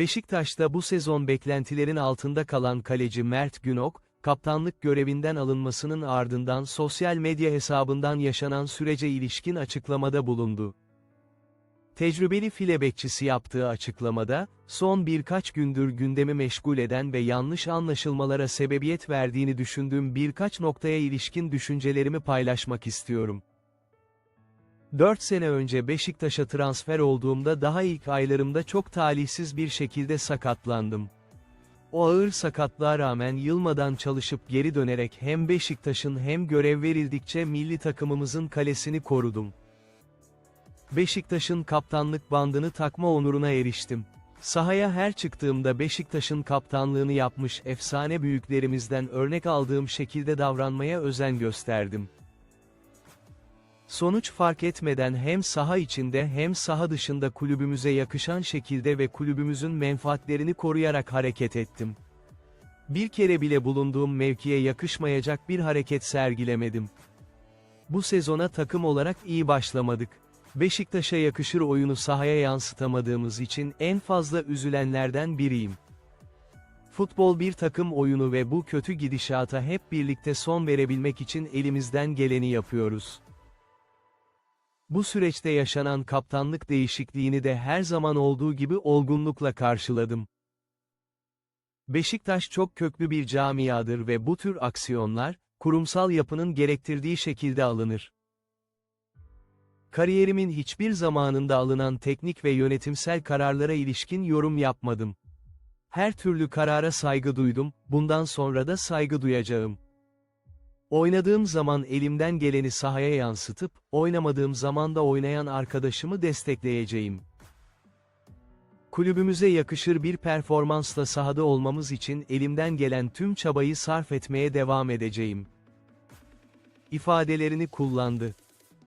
Beşiktaş'ta bu sezon beklentilerin altında kalan kaleci Mert Günok, kaptanlık görevinden alınmasının ardından sosyal medya hesabından yaşanan sürece ilişkin açıklamada bulundu. Tecrübeli file bekçisi yaptığı açıklamada, son birkaç gündür gündemi meşgul eden ve yanlış anlaşılmalara sebebiyet verdiğini düşündüğüm birkaç noktaya ilişkin düşüncelerimi paylaşmak istiyorum. 4 sene önce Beşiktaş'a transfer olduğumda daha ilk aylarımda çok talihsiz bir şekilde sakatlandım. O ağır sakatlığa rağmen yılmadan çalışıp geri dönerek hem Beşiktaş'ın hem görev verildikçe milli takımımızın kalesini korudum. Beşiktaş'ın kaptanlık bandını takma onuruna eriştim. Sahaya her çıktığımda Beşiktaş'ın kaptanlığını yapmış efsane büyüklerimizden örnek aldığım şekilde davranmaya özen gösterdim. Sonuç fark etmeden hem saha içinde hem saha dışında kulübümüze yakışan şekilde ve kulübümüzün menfaatlerini koruyarak hareket ettim. Bir kere bile bulunduğum mevkiye yakışmayacak bir hareket sergilemedim. Bu sezona takım olarak iyi başlamadık. Beşiktaş'a yakışır oyunu sahaya yansıtamadığımız için en fazla üzülenlerden biriyim. Futbol bir takım oyunu ve bu kötü gidişata hep birlikte son verebilmek için elimizden geleni yapıyoruz. Bu süreçte yaşanan kaptanlık değişikliğini de her zaman olduğu gibi olgunlukla karşıladım. Beşiktaş çok köklü bir camiadır ve bu tür aksiyonlar, kurumsal yapının gerektirdiği şekilde alınır. Kariyerimin hiçbir zamanında alınan teknik ve yönetimsel kararlara ilişkin yorum yapmadım. Her türlü karara saygı duydum, bundan sonra da saygı duyacağım. Oynadığım zaman elimden geleni sahaya yansıtıp, oynamadığım zaman da oynayan arkadaşımı destekleyeceğim. Kulübümüze yakışır bir performansla sahada olmamız için elimden gelen tüm çabayı sarf etmeye devam edeceğim. ifadelerini kullandı.